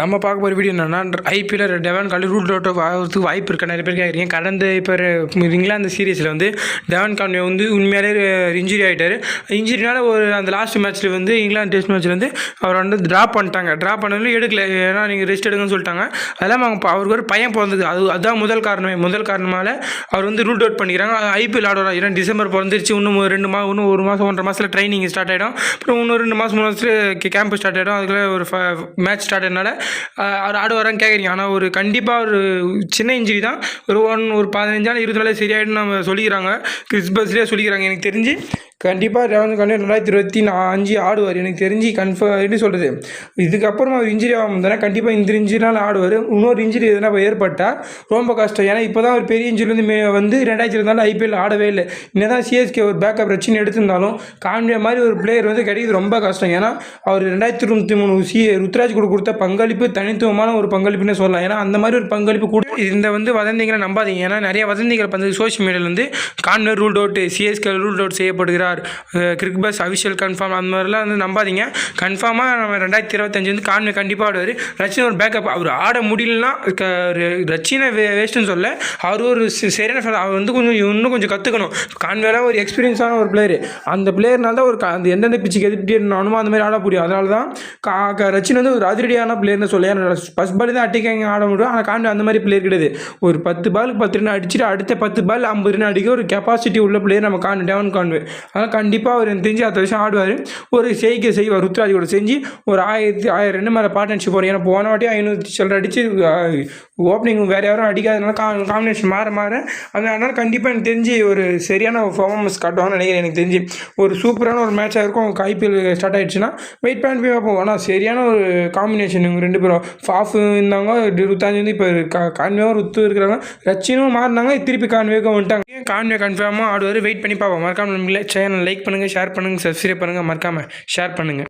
நம்ம பார்க்க போகிற வீடியோ என்னென்னா ஐபிஎல் டெவன் காலி ரூட் அவுட் ஆகிறதுக்கு வாய்ப்பு இருக்குது நிறைய பேர் கேட்குறீங்க கடந்த இப்போ இங்கிலாந்து சீரீஸில் வந்து டெவன் கான்வே வந்து உண்மையாலே இன்ஜுரி ஆகிட்டார் இன்ஜுரினால ஒரு அந்த லாஸ்ட் மேட்ச்சில் வந்து இங்கிலாந்து டெஸ்ட் மேட்ச்சில் வந்து அவர் வந்து ட்ராப் பண்ணிட்டாங்க. ட்ராப் பண்ணதுல எடுக்கல. ஏன்னா நீங்கள் ரெஸ்ட் எடுங்கன்னு சொல்லிட்டாங்க. அதெல்லாம் அவங்க அவருக்கு ஒரு பையன் பிறந்தது. அது அதுதான் முதல் காரணமே. முதல் காரணமால அவர் வந்து ரூட் அவுட் பண்ணிக்கிறாங்க. ஐபிஎல் ஆடுறாங்க ஏன்னா டிசம்பர் பிறந்துருச்சு. இன்னும் ரெண்டு மா இன்னும் ஒரு மாதம் ஒன்றரை மாதத்தில் ட்ரைனிங் ஸ்டார்ட் ஆகிடும் அப்புறம் இன்னும் ரெண்டு மாதம் மூணு மாதத்தில் கேம்ப் ஸ்டார்ட் ஆகிடும் அதுக்குள்ளே ஒரு மேட்ச் ஸ்டார்ட் ஆனதுனால அவர் ஆடுவாரான்னு கேட்குறீங்க ஆனால் ஒரு கண்டிப்பாக ஒரு சின்ன இன்ஜுரி தான். ஒரு ஒன் ஒரு பதினஞ்சு நாள் இருபது நாள் சரியாயிடும் நம்ம சொல்லிக்கிறாங்க. கிறிஸ்பஸ்லேயே சொல்லிக்கிறாங்க. எனக்கு தெரிஞ்சு கண்டிப்பாக ரேவந்த் காண்டே ரெண்டாயிரத்தி இருபத்தி அஞ்சு ஆடுவார். எனக்கு தெரிஞ்சு கன்ஃபார்ம் எப்படி சொல்கிறது இதுக்கப்புறம் அவர் இன்ஜுரி ஆகும் தானே கண்டிப்பாக இந்த இன்ஜுரினால் ஆடுவார். இன்னொரு இன்ஜுரி எதனா ஏற்பட்டால் ரொம்ப கஷ்டம். ஏன்னா இப்போ தான் ஒரு பெரிய இன்ஜுரி வந்து மே வந்து ரெண்டாயிரத்தி இருந்தாலும் ஐபிஎல் ஆடவே இல்லை. என்னதான் சிஎஸ்கே ஒரு பேக்கப் பிரச்சனை எடுத்திருந்தாலும் காண்டிய மாதிரி ஒரு பிளேயர் வந்து கிடைக்கிறது ரொம்ப கஷ்டம். ஏன்னா அவர் ரெண்டாயிரத்தி இருபத்தி மூணு சி ருத்ராஜ் கூட கொடுத்த பங்களிப்பு தனித்துவமான ஒரு பங்களிப்புன்னு சொல்லலாம். ஏன்னா அந்த மாதிரி ஒரு பங்களிப்பு கூட இந்த வந்து வதந்திகளை நம்பாதீங்க. ஏன்னா நிறைய வதந்திகள் வந்து சோஷியல் மீடியாவில் வந்து Conway rule out CSK rule out செய்யப்படுகிறார். Cricbuzz official confirm அந்த மாதிரிலாம் வந்து நம்பாதீங்க. கன்ஃபார்மாக நம்ம ரெண்டாயிரத்தி இருபத்தஞ்சு வந்து கான்வே கண்டிப்பாக ஆடுவார். ரச்சின் ஒரு பேக்கப் அவர் ஆட முடியலன்னா க- ரச்சினை வே வேஸ்ட்டுன்னு சொல்ல அவர் ஒரு சரியான அவர் வந்து கொஞ்சம் இன்னும் கொஞ்சம் கற்றுக்கணும் கான்வேலாம் ஒரு எக்ஸ்பீரியன்ஸான ஒரு பிளேயர் அந்த பிளேயர்னால தான் ஒரு அந்த எந்தெந்த பிச்சுக்கு எப்படி ஆடணுமோ அந்த மாதிரி ஆட முடியும். அதனால தான் கா ரச்சின் வந்து ஒரு அதிரடியான பிளேயர்னு சொல்ல ஃபஸ்ட் பால் தான் அட்டிக்காங்க ஆட முடியும். ஆனால் கான்வே அந்த மாதிரி பிளேயர் கிடையாது. ஒரு பத்து பாலுக்கு பத்து ரன் அடிச்சுட்டு அடுத்த பத்து பால் ஐம்பது ரன் அடிக்க ஒரு கெப்பாசிட்டி உள்ள பிளேயர் நம்ம காண்டு டவுன் கான்வே அதனால் கண்டிப்பாக அவர் எனக்கு தெரிஞ்சு அடுத்த வருஷம் ஆடுவார். ஒரு செய்கை செய்வார் ருத்ராஜ் கூட செஞ்சு ஒரு ஆயிரத்தி ஆயிரம் ரெண்டு மேலே பார்ட்னர்ஷிப் வரும் ஏன்னா போன வாட்டி ஐநூற்றி சில்லற அடிச்சு ஓப்பனிங் வேறு யாரும் அடிக்காதனால காம்பினேஷன் மாற மாற. அது அதனால் கண்டிப்பாக எனக்கு தெரிஞ்சு ஒரு சரியான பர்ஃபார்மன்ஸ் காட்டுவாங்கன்னு நினைக்கிறேன் எனக்கு தெரிஞ்சு. ஒரு சூப்பரான ஒரு மேட்சாக இருக்கும். ஐபிஎல் ஸ்டார்ட் ஆயிடுச்சுன்னா வெயிட் பண்ணி போய் பார்ப்போம். ஆனால் சரியான ஒரு காம்பினேஷன் ரெண்டு பேரும். ஃபாஃப் இருந்தாங்க ருத்தாஞ்சி வந்து இப்போ கா கான்வேவும் ருத்து இருக்கிறாங்க. ரச்சினும் மாறினாங்க திருப்பி கான்வேக்கு வந்துட்டாங்க. கான்வே கன்ஃபார்மாக ஆடுவார்? வெயிட் பண்ணி பார்ப்போம். மறக்காமல் சேனல் லைக் பண்ணுங்கள் ஷேர் பண்ணுங்கள் சப்ஸ்கிரைப் பண்ணுங்கள் மறக்காமல் ஷேர் பண்ணுங்கள்